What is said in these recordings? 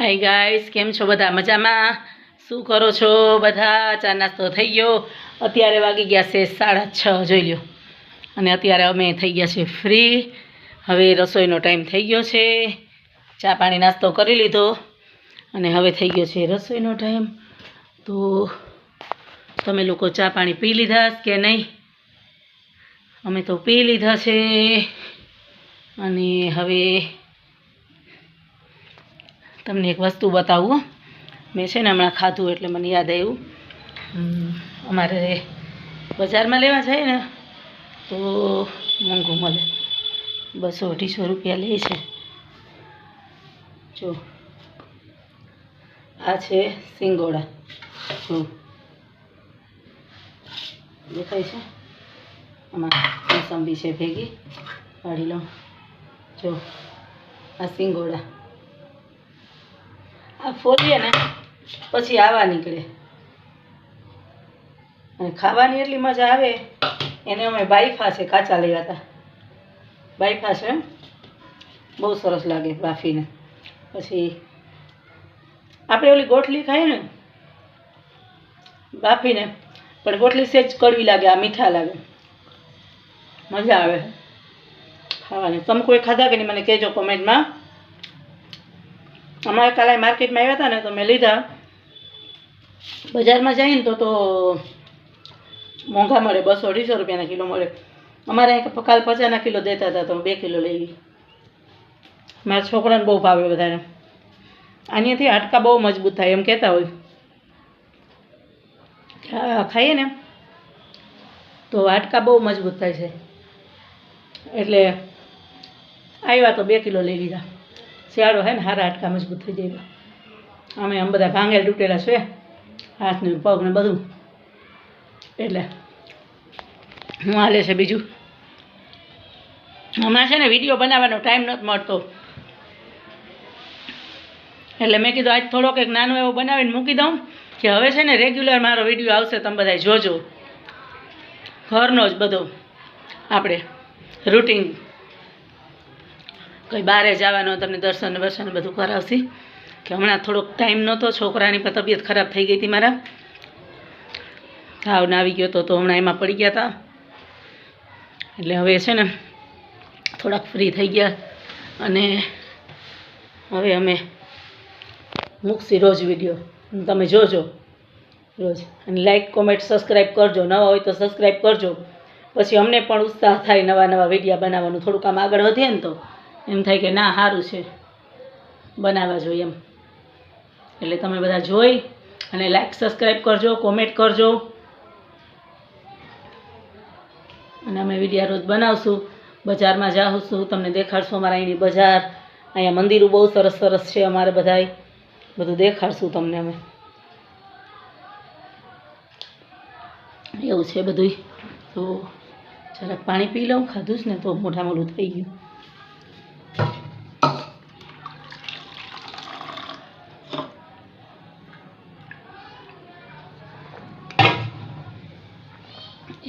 Hi guys કેમ છો બધા? મજામાં? શું કરો છો બધા? ચા નાસ્તો થઈ ગયો. અત્યારે વાગી ગયા છે સાડા છ, જોઈ લ્યો. અને અત્યારે અમે થઈ ગયા છે ફ્રી હવે રસોઈનો ટાઈમ થઈ ગયો છે. ચા પાણી નાસ્તો કરી લીધો. અને હવે થઈ ગયો છે રસોઈનો ટાઈમ તો તમે લોકો ચા પાણી પી લીધા કે નહીં? અમે તો પી લીધા છે. અને હવે તમને એક વસ્તુ બતાવું મેં છે ને હમણાં ખાધું એટલે મને યાદ આવ્યું. અમારે બજારમાં લેવા જાય ને તો મોંઘું મળે. બસો અઢીસો રૂપિયા લે છે. જો. આ છે સિંગોડા. જો. દેખાય છે? આમાં મોસંબી છે ભેગી. કાઢી લઉં. જો. આ સિંગોડા. આ ફોલીએ ને, પછી આવા નીકળે. અને ખાવાની એટલી મજા આવે, એને અમે બાઈફા છે કાચા લેવા હતા. બાઈફા છે બહુ સરસ લાગે બાફીને. પછી આપણે ઓલી ગોઠલી ખાઈએ ને, બાફીને, પણ ગોઠલી સેજ કડવી લાગે, આ મીઠા લાગે. મજા આવે. ખાવાની. તમે કોઈ ખાધા કે નહીં? મને કહેજો કોમેન્ટમાં અમારે કાલે માર્કેટમાં આવ્યા હતા ને તો મેં લીધા. બજારમાં જઈએ ને તો તો મોંઘા મળે, બસો અઢીસો રૂપિયાના કિલો મળે. અમારે અહીં કાલ પચાસના કિલો દેતા હતા તો બે કિલો લઈ મારા છોકરાને બહુ ભાવે વધારે આનાથી હાડકા બહુ મજબૂત થાય, એમ કહેતા હોય. ખાઈએ ને તો હાડકા બહુ મજબૂત થાય છે. એટલે આવ્યા તો બે કિલો લઈ લીધા. શિયાળો હે ને, હારા હાટકા મજબૂત થઈ જાય અમે આમ બધા ભાંગેલ તૂટેલા છે હાથને પગ ને બધું. એટલે હું હાલે છે બીજું. હમણાં છે ને વીડિયો બનાવવાનો ટાઈમ નથી મળતો. એટલે મેં કીધું આજ થોડોક એક નાનો એવો બનાવીને મૂકી દઉં, કે હવે છે ને રેગ્યુલર મારો વીડિયો આવશે, તમે બધા જોજો. ઘરનો જ બધો. આપણે રૂટિન કંઈ બહારે જવાનો તમને દર્શન વર્શન બધું કરાવશી. કે હમણાં થોડોક ટાઈમ નહોતો, છોકરાની પણ તબિયત ખરાબ થઈ ગઈ હતી મારા. તાવ આવી ગયો હતો તો હમણાં એમાં પડી ગયા હતા એટલે હવે છે ને, થોડાક ફ્રી થઈ ગયા. અને હવે અમે મૂકશી રોજ વીડિયો તમે જોજો રોજ. અને લાઇક કોમેન્ટ સબસ્ક્રાઈબ કરજો. નવા હોય તો સબસ્ક્રાઈબ કરજો. પછી અમને પણ ઉત્સાહ થાય નવા નવા વિડીયા બનાવવાનું. થોડુંક આમ આગળ વધીએ ને તો. એમ થાય કે ના સારું છે. બનાવવા જોઈએ એમ. એટલે તમે બધા જોઈ અને લાઈક સબસ્ક્રાઈબ કરજો કોમેન્ટ કરજો. અને અમે વિડીયા રોજ બનાવશું. બજારમાં જાઉશું તમને દેખાડશું અમારા અહીંની બજાર. અહીંયા મંદિરો બહુ સરસ સરસ છે અમારે બધાય. બધું દેખાડશું તમને અમે. એવું છે બધુંય. તો જરાક પાણી પી લઉં ખાધું જ ને તો મોઢા મોઢું થઈ ગયું.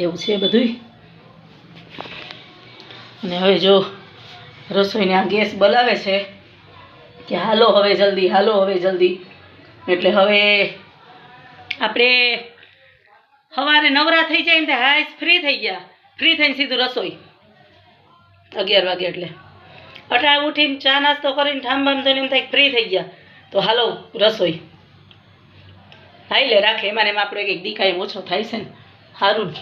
એવું છે બધું અને હવે જો રસોઈને આ ગેસ બોલાવે છે કે હાલો હવે જલ્દી, હાલો હવે જલ્દી. એટલે હવે આપણે સવારે નવરા થઈ જાય ને તે હાઈસ ફ્રી થઈ ગયા. ફ્રી થઈને સીધું રસોઈ. અગિયાર વાગે એટલે. અટા ઉઠીને ચા નાસ્તો કરીને ઠામ બામ થઈને એમ થાય ફ્રી થઈ ગયા. તો હાલો, રસોઈ. હાઈ લે રાખે, એમાં એમ એમાં આપણે કંઈક દીકાય ઓછો થાય છે ને. સારું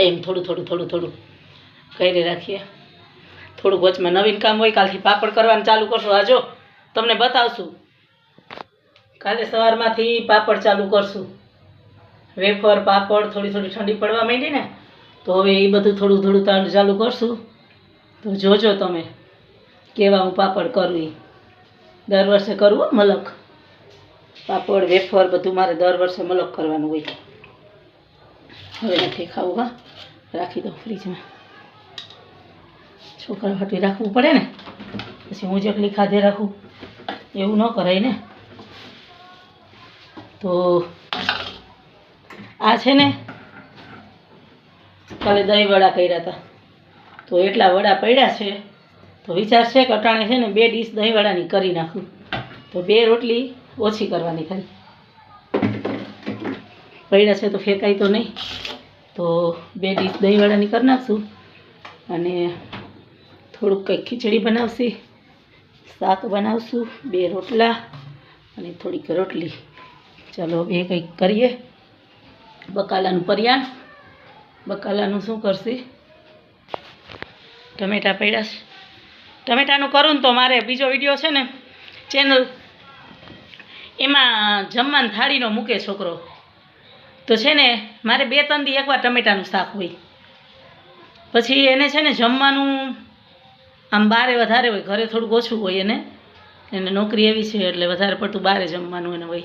એમ થોડું થોડું થોડું થોડું કરી રાખીએ. થોડુંક વચમાં નવીન કામ હોય, કાલથી પાપડ કરવાનું ચાલુ કરશું. આ જો, તમને બતાવશું. કાલે સવારમાંથી પાપડ ચાલુ કરશું. વેફર, પાપડ થોડી થોડી ઠંડી પડવા માંડી ને, તો હવે એ બધું થોડું થોડું ચાલુ કરશું. તો જોજો તમે, કેવા હું પાપડ કરું ઈ. દર વર્ષે કરવું મલક. પાપડ, વેફર બધું મારે દર વર્ષે મલક કરવાનું હોય. હવે નથી ખાવું, હા. રાખી દઉં ફ્રીજમાં. છોકરા હાટવી રાખવું પડે ને? પછી હું જેટલી ખાધે રાખું, એવું ન કરાય ને? તો આ છે ને, કાલે દહીં વડા કર્યા હતા. તો એટલા વડા પડ્યા છે, તો વિચાર છે કે અટાણે છે ને બે ડીશ દહીંવડાની કરી નાખું. તો બે રોટલી ઓછી કરવાની ખાલી પડ્યા છે તો ફેંકાય તો નહીં. તો બે ડીશ દહીંવાળાની કરી નાખશું. અને થોડુંક કંઈક ખીચડી બનાવશી, શાક બનાવશું, બે રોટલા અને થોડીક રોટલી. ચાલો બે કંઈક કરીએ. બકાલાનું પરિયાણ. બકાલાનું શું કરશી? ટમેટા પડ્યા છે. ટમેટાનું કરું ને તો મારે બીજો વીડિયો છે ને, ચેનલ. એમાં જમવાની થાળીનો મૂકે છોકરો. તો છે ને, મારે બે ત્રણ દી એકવાર ટમેટાનું શાક હોય. પછી એને છે ને જમવાનું આમ બારે વધારે હોય, ઘરે થોડુંક ઓછું હોય એને. એને નોકરી એવી છે એટલે વધારે પડતું બારે જમવાનું એને હોય.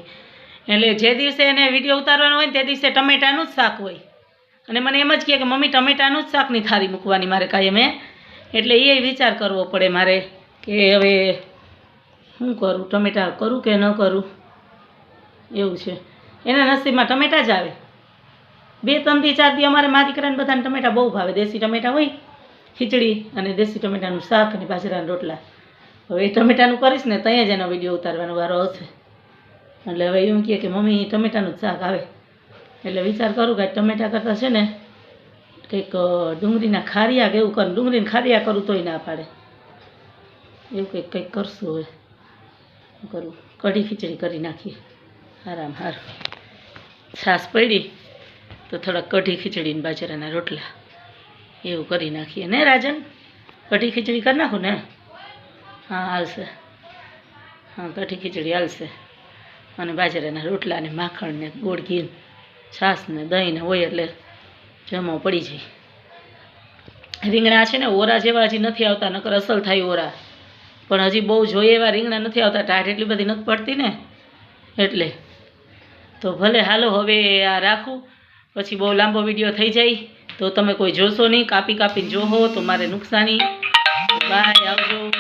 એટલે જે દિવસે એને વીડિયો ઉતારવાનો હોય તે દિવસે ટમેટાનું જ શાક હોય. અને મને એમ જ કહે કે, મમ્મી, ટમેટાનું જ શાકની થાળી મૂકવાની મારે કાંઈ મેં એટલે એ વિચાર કરવો પડે મારે કે હવે શું કરું, ટમેટા કરું કે ન કરું? એવું છે. એના નસીબમાં ટમેટા જ આવે. બે ત્રણથી ચાર દી અમારે મારી દીકરાને બધાને ટમેટા બહુ ભાવે. દેશી ટમેટા હોય, ખીચડી અને દેશી ટમેટાનું શાક અને બાજરાના રોટલા. હવે એ ટમેટાનું કરીશ ને ત્યાં જ એનો વીડિયો ઉતારવાનો વારો આવશે. એટલે હવે એમ કહે કે, મમ્મી ટમેટાનું જ શાક આવે. એટલે વિચાર કરું કે ટમેટા કરતાં છે ને, કંઈક ડુંગળીના ખારિયા કે એવું કરું. ડુંગળીને ખારિયા કરું તોય ના પાડે. એવું કંઈક કંઈક કરશું હવે. કરું? કઢી ખીચડી કરી નાખીએ. આરામ, હાર. છાશ પડી, તો થોડાક કઢી ખીચડી ને બાજરાના રોટલા, એવું કરી નાખીએ. ને રાજન, કઢી ખીચડી કરી નાખું ને? હા, હાલશે. હા, કઢી ખીચડી હાલશે. અને બાજરાના રોટલા ને માખણ ગોળ ઘી છાશ ને દહીં ને હોય એટલે જમો પડી જાય. રીંગણા છે ને, ઓરા જેવા હજી નથી આવતા, નકર અસલ થાય ઓરા. પણ હજી બહુ જોઈએ એવા રીંગણા નથી આવતા, ટાઢ એટલી બધી નથી પડતી ને. એટલે તો ભલે હાલો હવે આ રાખું. પછી બહુ લાંબો વીડિયો થઈ જાય, તો તમે કોઈ જોશો નહીં. કાપી કાપીને જોહો, તો મારે નુકસાની. બાય આવજો.